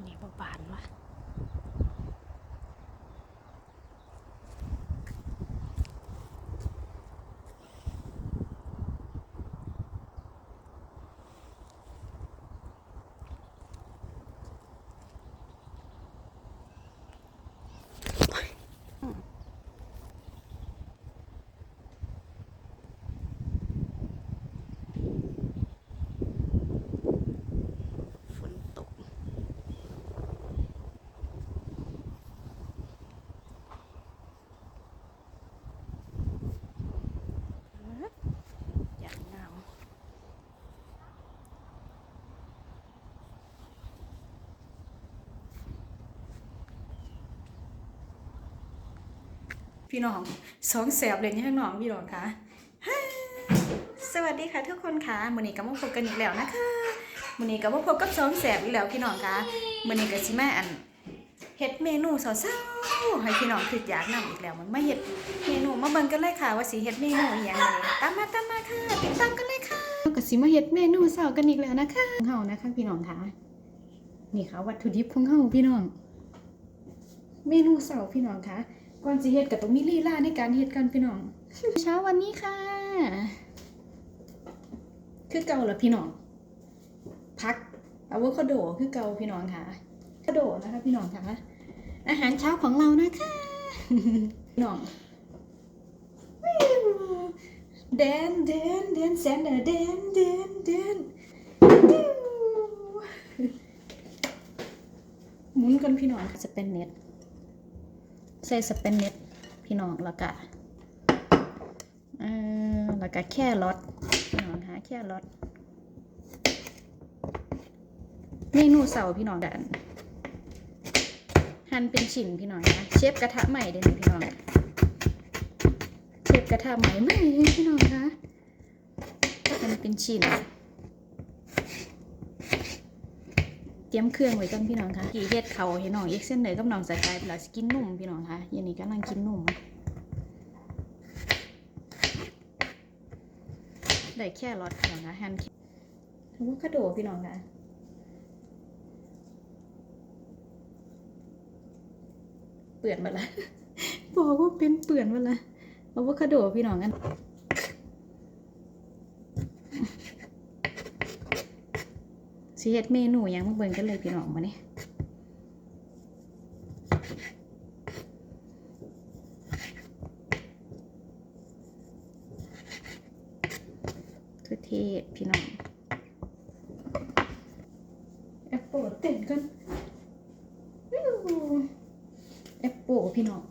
ันนี้บ่บานวะ พี่น้องสองแสบเลยนี่ข้างน้องพี่น้องคะฮ่าสวัสดีค่ะทุกคนค่ะมื้อนี้ก็มาพบกันอีกแล้วนะคะมื้อนี้ก็มาพบกับสองแสบอีกแล้วพี่น้องคะมื้อนี้ก็สิมาอันเฮ็ดเมนูเช้าๆให้พี่น้องคืออยากนำอีกแล้วมันมาเฮ็ดเมนูมาเบิ่งกันเลยค่ะ ว่าสิเฮ็ดเมนูอีหยังตามมาตามมาค่ะติดตามกันเลยค่ะก็สิมาเฮ็ดเมนูเช้ากันอีกแล้วนะคะของเฮานะคะพี่น้องค่ะนี่ค่ะวัตถุดิบของเฮาพี่น้อง เมนูเช้าพี่น้องค่ะ ก่อนสิเฮ็ดก็ต้องมีลีลาในการเฮ็ดกันพี่น้องเช้าวันนี้ค่ะ คือเก่าละพี่น้องพักอะโวคาโดคือเก่าพี่น้องค่ะอะโวคาโดนะคะพี่น้องค่ะอาหารเช้าของเรานะคะพี่น้องเดนเดนเดนแซนเดอร์เดนเดนเดนหมุนกันพี่น้องสเป็นเน็ต ใส่สเปนเน็ตพี่น้องแล้วก็เออแล้วก็แค่รอทพี่น้องคะแค่รอทเมนูเสาพี่น้องดันหั่นเป็นชิ้นพี่น้องนะเชฟกระทะใหม่เด้นพี่น้องเชฟกระทะใหม่ใหม่พี่น้องคะหั่นเป็นชิ้น เตรียมเครื่องไว้กันพี่น้องคะกี่เฮ็ดเขาให้น้องเอ็กเส้นเลยกับน้องสกายเวลาสกินนุ่มพี่น้องคะยันนี้กำลังกินนุ่มได้แค่รอดพี่น้องคะหั่นอะโวคาโดพี่น้องคะเปื่อนมาละบอกว่าเป็นเปื่อนมาละอะโวคาโดพี่น้องกัน สิเฮ็ดเมนูหยังมาเบิ่งกันเลยพี่น้องมาเนี่ยทุเทศพี่น้องแอปเปิลเต้นกันวิวแอปเปิลพี่น้อง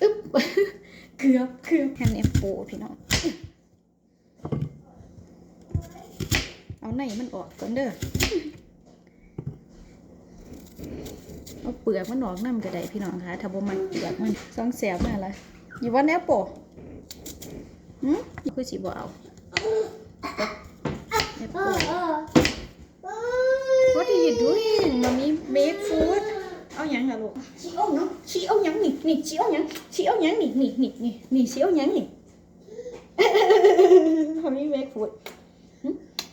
อึ๊บเกือบเกือบแฮนแอปเปิลพี่น้อง เอาไหนมันออกก่อนเด้อเอาเปลือกมันออกน้ำก็ไดพี่น้องคะถ้าบ่มันเปลือกมันสองแสบมาละอยู่วันแอปเปิลหืมคือสิบ่เอาแอปเปิล What are you doing? Mommy made food. เอาหยังล่ะลูกชีเอาหยังชีเอาหยังนี่นี่ชีเอาหยังชีเอาหยังนี่นี่นี่นี่นี่ชีเอาหยังนี่ Mommy make food.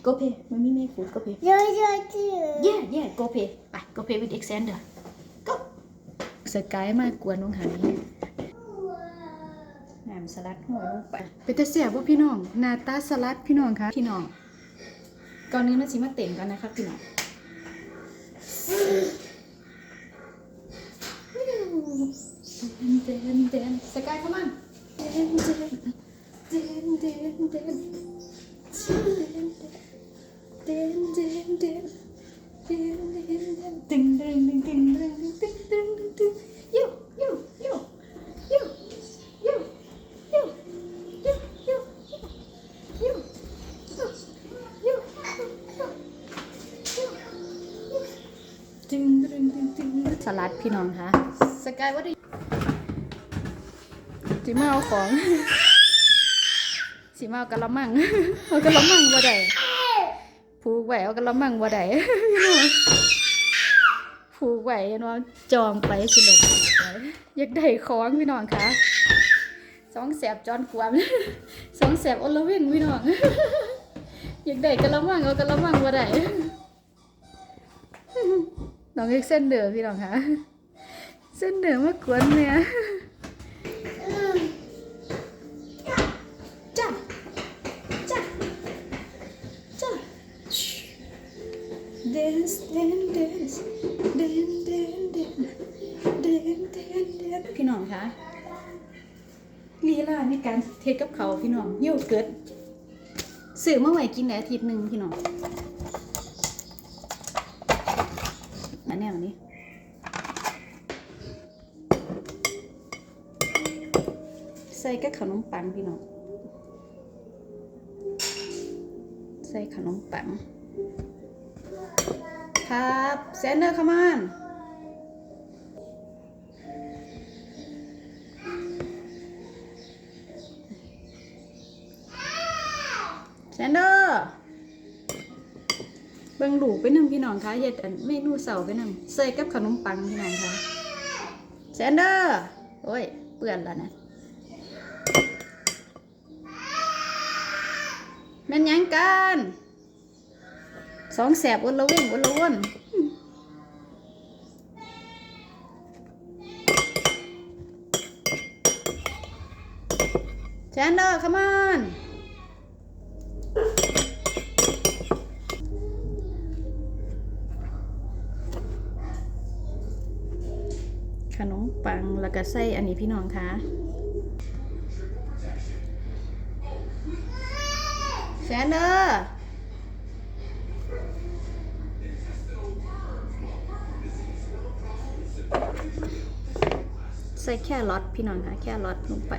Hmm? Go pay. Mommy make food. Go pay. Yeah, yeah. Go pay. ไป Go pay with Alexander. Go. สกายมากกวนน้องหายน้ำสลัดหัวลงไปเป็นแต่เสียบ่พี่น้องหน้าตาสลัดพี่น้องคะพี่น้องก่อนนี้มาสิมาเต็มกันนะครับพี่น้องเดนเดนสกาย come on เดนเดนเดนเดนเดนเด สลัดพี่น้องคะสกายว่าด้สิมาเอาของ สิมาเอากะละมังเอากะละมังบ่ได้ผูกไว้เอากะละมังบ่ได้อง ผูกไว้เนาะจองไปสิลงผูกอยากได้ของพี่น้องคะสองแสบจอนควมสองแสบอลเวนพี่น้องอยากได้กะละมังเอากะละมังบ่ได้น้องเรียกเส้นเดือพี่น้องคะเส้นเดือมากวนเนี่ยจ้าจ้าจ้า dance dance dance dance dance dance dance dance dance พี่น้องคะลีลาในการเทศกับเขาพี่น้องโยเกิร์ตซื้อเมาไว้กินได้อาทิตย์หนึ่งพี่น้องอันเนี้อันนี้ใส่กับขนมปังพี่น้องใส่ขนมปัง ครับเซนเดอร์คามอนเซนเดอร์เบิ่งดูกไปนำพี่น้องคะเฮ็ดอันเมนูเสาไปนำใส่กับขนมปังพี่น้องคะเซนเดอร์โอ้ยเปื้อนแล้วนะแม่นยังกัน สองแสบวนละเว้นวนละวนแชนเดอร์ come on ขนมปังแล้วก็ไส้อันนี้พี่น้องคะแชนเดอร์ ส่แค่รอทพี่น้องค่ะแค่รอทลงไป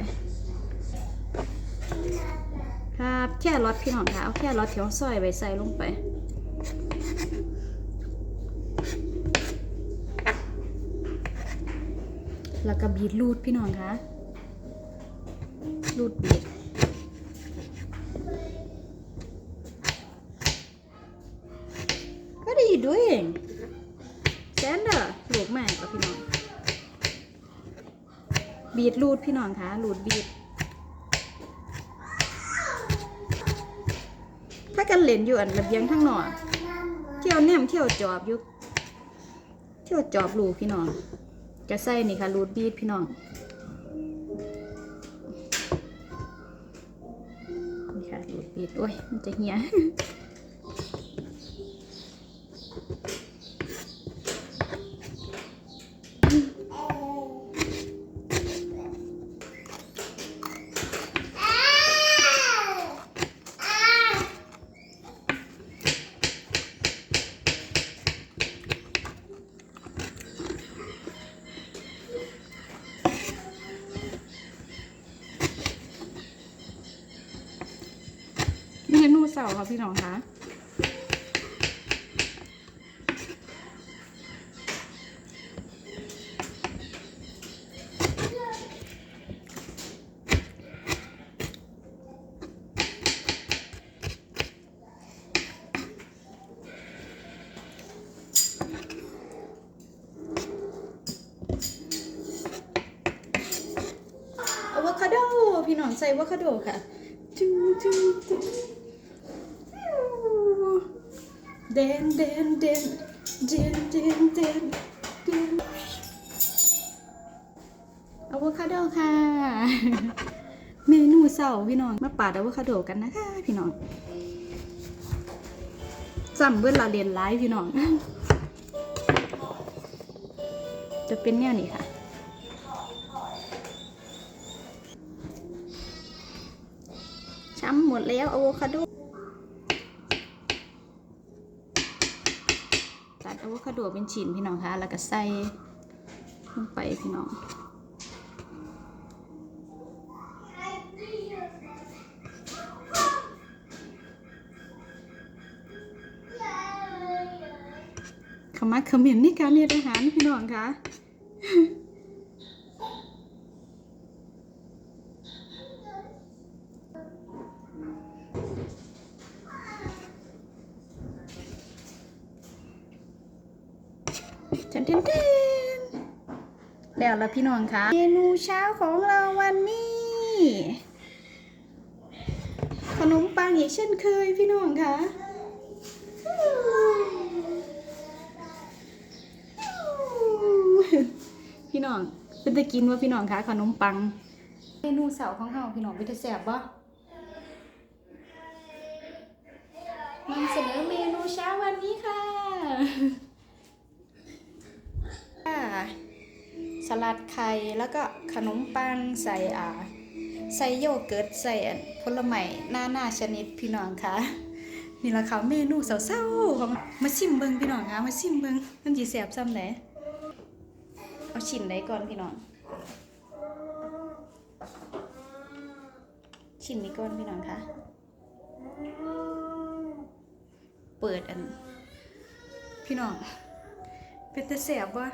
ครับแค่รอทพี่น้องค่ะเอาแค่รอทที่เราซอยไว้ใส่ลงไปแล้วก็บีทรูดพี่น้องคะรูดบีท What are you doing? Sander ลูกแม่กับพี่น้อง บีดรูดพี่น้องคะรูดบีดถ้ากันเล่นอยู่อันระเบียงทั้งหนอเที่ยวแนมเที่ยวจอบอยู่เที่ยวจอบลูพี่น้องจะใส่นี่ค่ะรูดบีดพี่น้องนี่ค่ะรูดบีดโอ้ยมันจะเหี่ย สาร์ค่ะพี่น้องคะอะโวคาโดพี่น้องใส่อะโวคาโดค่ะจูจูจูเดนเดนเดนเดนเดนเดนเดนอะโวคาโดค่ะ เมนูเสาร์พี่น้อง มาปาดอะโวคาโดกันนะคะพี่น้องจำเวลาเรียนไลฟ์พี่น้อง จะเป็นแนวนี้ค่ะช้ำหมดแล้วอะโวคาโด ตัดอะโวคาโดเป็นชิ้นพี่น้องคะแล้วก็ใส่ลงไปพี่น้องขมักเขมิ้นในการเรียอาหารพี่น้องคะ เทนเทนเทนแล้วละพี่น้องคะเมนูเช้าของเราวันนี้ ขนมปังอีกเช่นเคยพี่น้องคะพี่น้องเป็นตะกินว่าพี่น้องคะขนมปัง เมนูเสาร์ของเฮาพี่น้องเป็นตะแซ่บบ่นำเสนอเมนูเช้าวันนี้คะค่ะ สลัดไข่แล้วก็ขนมปังใส่อ่าใส่โยเกิร์ตใส่ผลไม้หน้าหน้าชนิดพี่น้องคะนี่ละค่ะเมนูเศร้าๆของมาชิมเบิงพี่น้องคะมาชิมเบิงมันสิแซ่บซ้ำไหนเอาชิ้นไหนก่อนพี่น้องชิ้นนี้ก่อนพี่น้องคะเปิดอัน พี่น้องเป็นตะแสบวะ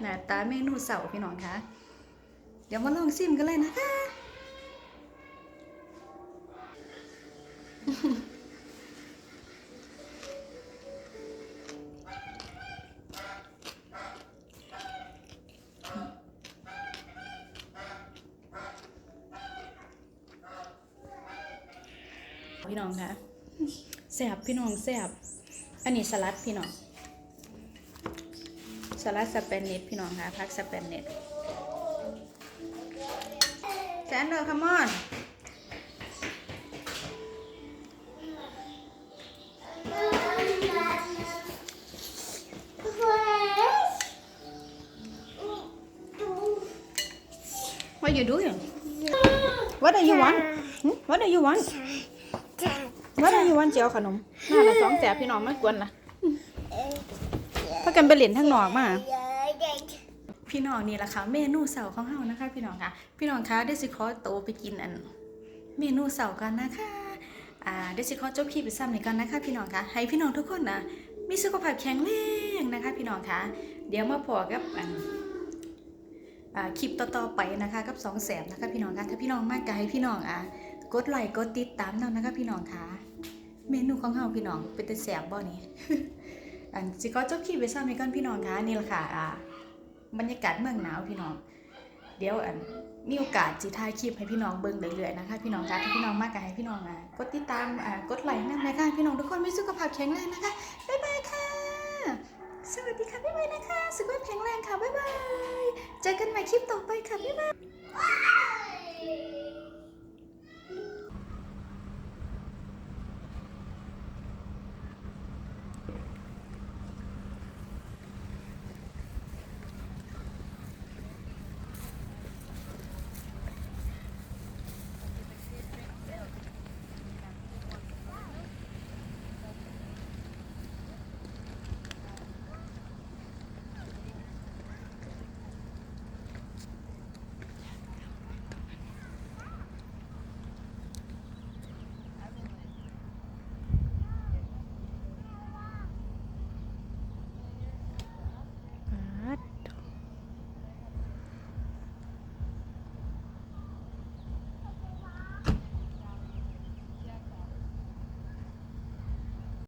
หน้าตาเมนูเสาพี่น้องคะเดี๋ยวมาลองซิมกันเลยนะคะพี่น้องคะแสบพี่น้องแสบอันนี้สลัดพี่น้อง สลัดสเปนเนตพี่น้องคะพักสเปนเนตแซนเดอร์คัมอนว่า you doing what do you want Hmm? what do you want what do you want เจียวขนมน่าละสองแสบพี่น้องไม่กวนละพา กันไปเล่นทั้งนอกมาพี่น้องนี่แหละค่ะเมนูเสาร์ของเฮานะคะ พี่น้องค่ะพี่น้องคะเดี๋ยวสิขอโตไปกินอัน เมนูเสาร์กันนะคะอ่าเดี๋ยวสิขอจบคลิปไปซ้ำหนี่กันนะคะ พี่น้องค่ะให้พี่น้องทุกคนนะมีสุขภาพแข็งแรงนะคะ พี่น้องค่ะเดี๋ยวมาพอกับอันคลิปต่อๆไปนะคะกับสองแสบนะคะพี่น้องค่ะถ้าพี่น้องมากก็ให้พี่น้องอ่ากดไลค์กดติดตามนำนะคะ พี่น้องค่ะเมนูของเฮาพี่น้องเป็นแต่แสบบ่นี่ อันสิขอจบคลิปไปซ้ำนี่กันพี่น้องคะนี่แหละค่ะอ่าบรรยากาศเมืองหนาวพี่น้อง เดี๋ยวอันมีโอกาสจิถ่ายคลิปให้พี่น้องเบิ่งเรื่อยๆนะคะพี่น้องคะถ้าพี่น้องมากก็ให้พี่น้องอะกดติดตามอ่ากดไลค์นั่นนะคะพี่น้องทุกคนมีสุขภาพแข็งแรงนะคะบ๊ายบายค่ะ สวัสดีค่ะบ๊ายบายนะคะสุขภาพแข็งแรงค่ะบ๊ายบายเจอกันใหม่คลิปต่อไปค่ะบ๊ายบาย